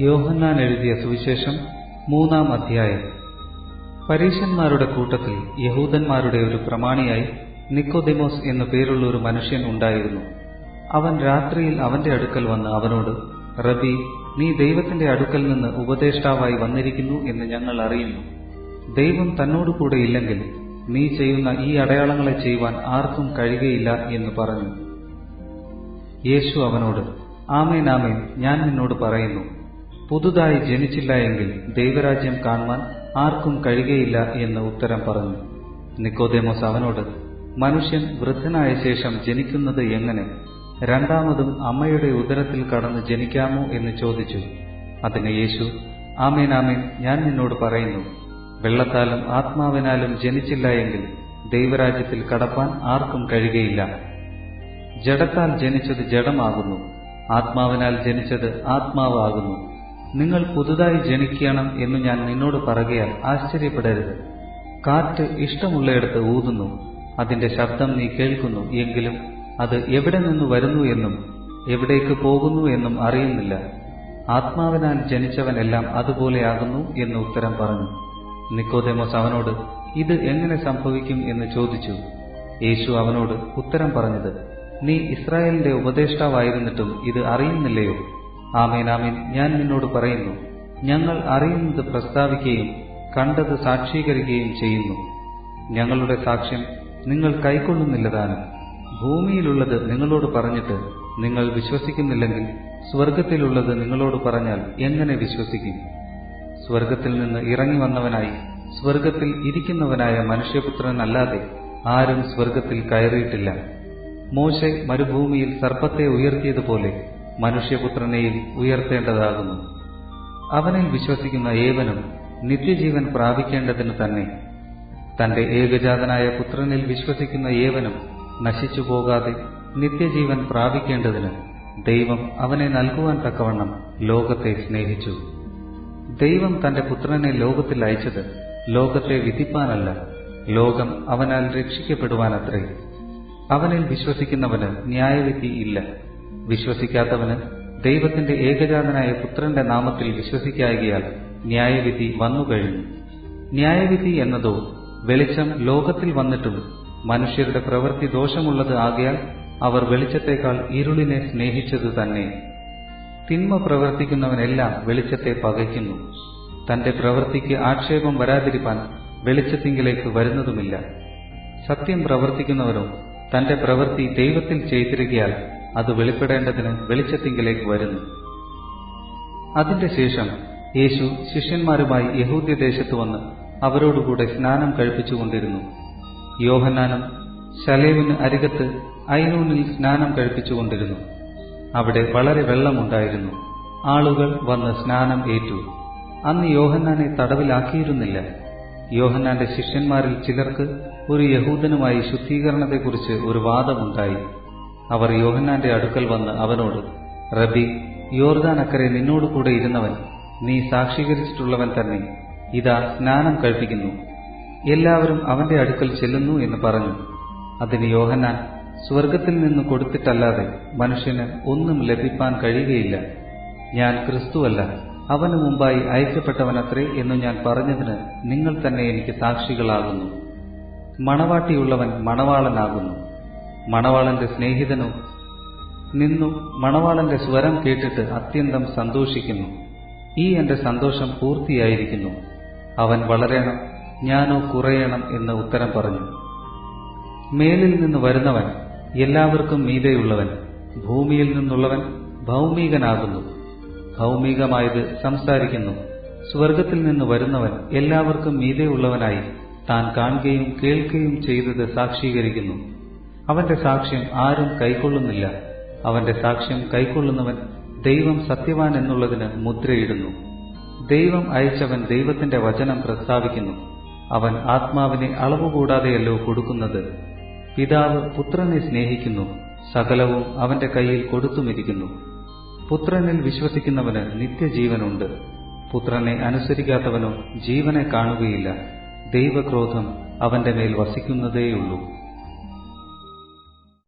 യോഹന്നാൻ എഴുതിയ സുവിശേഷം മൂന്നാം അധ്യായം. പരീശന്മാരുടെ കൂട്ടത്തിൽ യഹൂദന്മാരുടെ ഒരു പ്രമാണിയായി നിക്കോദിമോസ് എന്നു പേരുള്ള ഒരു മനുഷ്യൻ ഉണ്ടായിരുന്നു. അവൻ രാത്രിയിൽ അവന്റെ അടുക്കൽ വന്ന് അവനോട് റബി നീ ദൈവത്തിന്റെ അടുക്കൽ നിന്ന് ഉപദേഷ്ടാവായി വന്നിരിക്കുന്നു എന്ന് ഞങ്ങൾ അറിയുന്നു. ദൈവം തന്നോടു കൂടെ ഇല്ലെങ്കിൽ നീ ചെയ്യുന്ന ഈ അടയാളങ്ങളെ ചെയ്യുവാൻ ആർക്കും കഴിയുകയില്ല എന്ന് പറഞ്ഞു. യേശു അവനോട് ആമേൻ ആമേൻ ഞാൻ നിന്നോട് പറയുന്നു. പുതുതായി ജനിച്ചില്ല എങ്കിൽ ദൈവരാജ്യം കാണുവാൻ ആർക്കും കഴിയുകയില്ല എന്ന് ഉത്തരം പറഞ്ഞു. നിക്കോദേമോസ് അവനോട് മനുഷ്യൻ വൃദ്ധനായ ശേഷം ജനിക്കുന്നത് എങ്ങനെ? രണ്ടാമതും അമ്മയുടെ ഉദരത്തിൽ കടന്ന് ജനിക്കാമോ? എന്ന് ചോദിച്ചു. അതിന് യേശു ആമേൻ ആമേൻ ഞാൻ നിന്നോട് പറയുന്നു. വെള്ളത്താലും ആത്മാവിനാലും ജനിച്ചില്ല എങ്കിൽ ദൈവരാജ്യത്തിൽ കടപ്പാൻ ആർക്കും കഴിയുകയില്ല. ജഡത്താൽ ജനിച്ചത് ജഡമാകുന്നു. ആത്മാവിനാൽ ജനിച്ചത് ആത്മാവാകുന്നു. നിങ്ങൾ പുതുതായി ജനിക്കണം എന്ന് ഞാൻ നിന്നോട് പറയുകയാൽ ആശ്ചര്യപ്പെടരുത്. കാറ്റ് ഇഷ്ടമുള്ളയിടത്ത് ഊതുന്നു. അതിന്റെ ശബ്ദം നീ കേൾക്കുന്നു എങ്കിലും അത് എവിടെ നിന്ന് വരുന്നു എന്നും എവിടേക്ക് പോകുന്നു എന്നും അറിയുന്നില്ല. ആത്മാവിനാൽ ജനിച്ചവനെല്ലാം അതുപോലെയാകുന്നു എന്ന് ഉത്തരം പറഞ്ഞു. നിക്കോദേമോസ് അവനോട് ഇത് എങ്ങനെ സംഭവിക്കും? എന്ന് ചോദിച്ചു. യേശു അവനോട് ഉത്തരം പറഞ്ഞത് നീ ഇസ്രായേലിന്റെ ഉപദേഷ്ടാവായിരുന്നിട്ടും ഇത് അറിയുന്നില്ലയോ? ആമേൻ ആമേൻ. ഞാൻ നിന്നോട് പറയുന്നു ഞങ്ങൾ അറിയുന്നത് പ്രസ്താവിക്കുകയും കണ്ടത് സാക്ഷീകരിക്കുകയും ചെയ്യുന്നു. ഞങ്ങളുടെ സാക്ഷ്യം നിങ്ങൾ കൈക്കൊള്ളുന്നില്ലതാനും ഭൂമിയിലുള്ളത് നിങ്ങളോട് പറഞ്ഞിട്ട് നിങ്ങൾ വിശ്വസിക്കുന്നില്ലെങ്കിൽ സ്വർഗത്തിലുള്ളത് നിങ്ങളോട് പറഞ്ഞാൽ എങ്ങനെ വിശ്വസിക്കും? സ്വർഗത്തിൽ നിന്ന് ഇറങ്ങി വന്നവനായി സ്വർഗത്തിൽ ഇരിക്കുന്നവനായ മനുഷ്യപുത്രനല്ലാതെ ആരും സ്വർഗത്തിൽ കയറിയിട്ടില്ല. മോശെ മരുഭൂമിയിൽ സർപ്പത്തെ ഉയർത്തിയതുപോലെ മനുഷ്യപുത്രനെയും ഉയർത്തേണ്ടതാകുന്നു. അവനിൽ വിശ്വസിക്കുന്ന ഏവനും നിത്യജീവൻ പ്രാപിക്കേണ്ടതിന് തന്നെ. തന്റെ ഏകജാതനായ പുത്രനിൽ വിശ്വസിക്കുന്ന ഏവനും നശിച്ചു പോകാതെ നിത്യജീവൻ പ്രാപിക്കേണ്ടതിന് ദൈവം അവനെ നൽകുവാൻ തക്കവണ്ണം ലോകത്തെ സ്നേഹിച്ചു. ദൈവം തന്റെ പുത്രനെ ലോകത്തിൽ അയച്ചത് ലോകത്തെ വിധിപ്പാനല്ല ലോകം അവനാൽ രക്ഷിക്കപ്പെടുവാനത്രേ. അവനിൽ വിശ്വസിക്കുന്നവന് ന്യായവിധി ഇല്ല. വിശ്വസിക്കാത്തവന് ദൈവത്തിന്റെ ഏകജാതനായ പുത്രന്റെ നാമത്തിൽ വിശ്വസിക്കായകയാൽ ന്യായവിധി വന്നുകഴിഞ്ഞു ന്യായവിധി എന്നതോ വെളിച്ചം ലോകത്തിൽ വന്നിട്ടും മനുഷ്യരുടെ പ്രവൃത്തി ദോഷമുള്ളത് ആകയാൽ അവർ വെളിച്ചത്തെക്കാൾ ഇരുളിനെ സ്നേഹിച്ചത് തന്നെ. തിന്മ പ്രവർത്തിക്കുന്നവനെല്ലാം വെളിച്ചത്തെ പകയ്ക്കുന്നു. തന്റെ പ്രവൃത്തിക്ക് ആക്ഷേപം വരാതിരിപ്പാൻ വെളിച്ചത്തിങ്കിലേക്ക് വരുന്നതുമില്ല. സത്യം പ്രവർത്തിക്കുന്നവരോ തന്റെ പ്രവൃത്തി ദൈവത്തിൽ ചെയ്തിരിക്കയാൽ അത് വെളിപ്പെടേണ്ടതിന് വെളിച്ചത്തിങ്കിലേക്ക് വരുന്നു. അതിന്റെ ശേഷം യേശു ശിഷ്യന്മാരുമായി യഹൂദ്യദേശത്ത് വന്ന് അവരോടുകൂടെ സ്നാനം കഴിപ്പിച്ചുകൊണ്ടിരുന്നു. യോഹന്നാനും ശലേവിന് അരികത്ത് ഐനൂനിൽ സ്നാനം കഴിപ്പിച്ചുകൊണ്ടിരുന്നു. അവിടെ വളരെ വെള്ളമുണ്ടായിരുന്നു. ആളുകൾ വന്ന് സ്നാനം ഏറ്റു. അന്ന് യോഹന്നാനെ തടവിലാക്കിയിരുന്നില്ല. യോഹന്നാന്റെ ശിഷ്യന്മാരിൽ ചിലർക്ക് ഒരു യഹൂദനുമായി ശുദ്ധീകരണത്തെക്കുറിച്ച് ഒരു വാദമുണ്ടായി. അവർ യോഹന്നാന്റെ അടുക്കൽ വന്ന് അവനോട് റബി യോർദാൻ അക്കരെ നിന്നോട് കൂടെ ഇരുന്നവൻ നീ സാക്ഷീകരിച്ചിട്ടുള്ളവൻ തന്നെ. ഇതാ സ്നാനം കഴിപ്പിക്കുന്നു. എല്ലാവരും അവന്റെ അടുക്കൽ ചെല്ലുന്നു എന്ന് പറഞ്ഞു. അതിന് യോഹന്നാൻ സ്വർഗത്തിൽ നിന്ന് കൊടുത്തിട്ടല്ലാതെ മനുഷ്യന് ഒന്നും ലഭിപ്പാൻ കഴിയുകയില്ല. ഞാൻ ക്രിസ്തുവല്ല അവന് മുമ്പായി അയക്കപ്പെട്ടവനത്രേ എന്ന് ഞാൻ പറഞ്ഞതിന് നിങ്ങൾ തന്നെ എനിക്ക് സാക്ഷികളാകുന്നു. മണവാട്ടിയുള്ളവൻ മണവാളനാകുന്നു. മണവാളന്റെ സ്നേഹിതനോ? നിന്നു മണവാളന്റെ സ്വരം കേട്ടിട്ട് അത്യന്തം സന്തോഷിക്കുന്നു. ഈ എന്റെ സന്തോഷം പൂർത്തിയായിരിക്കുന്നു. അവൻ വളരണം ഞാനോ കുറയണം എന്ന് ഉത്തരം പറഞ്ഞു. മേലിൽ നിന്ന് വരുന്നവൻ എല്ലാവർക്കും മീതെയുള്ളവൻ ഭൂമിയിൽ നിന്നുള്ളവൻ ഭൗമികനാകുന്നു. ഭൗമികമായത് സംസാരിക്കുന്നു. സ്വർഗത്തിൽ നിന്ന് വരുന്നവൻ എല്ലാവർക്കും മീതെയുള്ളവനായി താൻ കാണുകയും കേൾക്കുകയും ചെയ്തത് സാക്ഷീകരിക്കുന്നു. അവന്റെ സാക്ഷ്യം ആരും കൈക്കൊള്ളുന്നില്ല. അവന്റെ സാക്ഷ്യം കൈക്കൊള്ളുന്നവൻ ദൈവം സത്യവാൻ എന്നുള്ളതിന് മുദ്രയിടുന്നു. ദൈവം അയച്ചവൻ ദൈവത്തിന്റെ വചനം പ്രസ്താവിക്കുന്നു. അവൻ ആത്മാവിനെ അളവുകൂടാതെയല്ലോ കൊടുക്കുന്നത്. പിതാവ് പുത്രനെ സ്നേഹിക്കുന്നു. സകലവും അവന്റെ കയ്യിൽ കൊടുത്തുമിരിക്കുന്നു. പുത്രനിൽ വിശ്വസിക്കുന്നവന് നിത്യജീവനുണ്ട്. പുത്രനെ അനുസരിക്കാത്തവനോ ജീവനെ കാണുകയില്ല. ദൈവക്രോധം അവന്റെ മേൽ വസിക്കുന്നതേയുള്ളൂ.